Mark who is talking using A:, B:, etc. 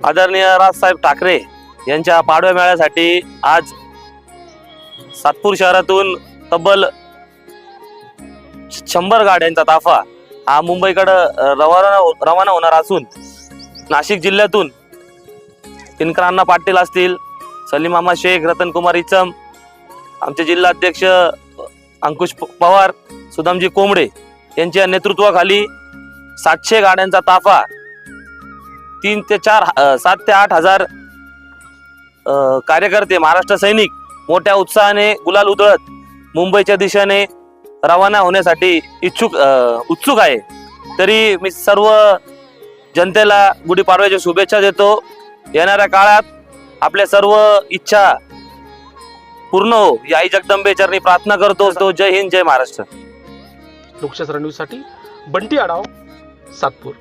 A: आदरणीय राजसाहेब ठाकरे यांच्या पाडव्या मेळ्यासाठी आज सातपूर शहरातून तब्बल शंभर गाड्यांचा ताफा हा मुंबईकडं रवाना हो, रवाना होणार असून नाशिक जिल्ह्यातून दिनकर पाटील असतील सलीम मामा शेख रतन कुमार इचम आमचे जिल्हाध्यक्ष अंकुश पवार सुदामजी कोंबडे यांच्या नेतृत्वाखाली सातशे गाड्यांचा ताफा तीन ते चार सात ते आठ हजार कार्यकर्ते महाराष्ट्र सैनिक मोठ्या उत्साहाने गुलाल उधळत मुंबईच्या दिशेने रवाना होण्यासाठी इच्छुक उत्सुक आहे. तरी मी सर्व जनतेला गुढीपाडव्याच्या शुभेच्छा देतो. येणाऱ्या काळात आपल्या सर्व इच्छा पूर्ण हो. या आई जगदंबे चरणी प्रार्थना करतो. तो जय हिंद जय महाराष्ट्र.
B: लोकशास्त्र न्यूजसाठी बंटी आढाव सातपूर.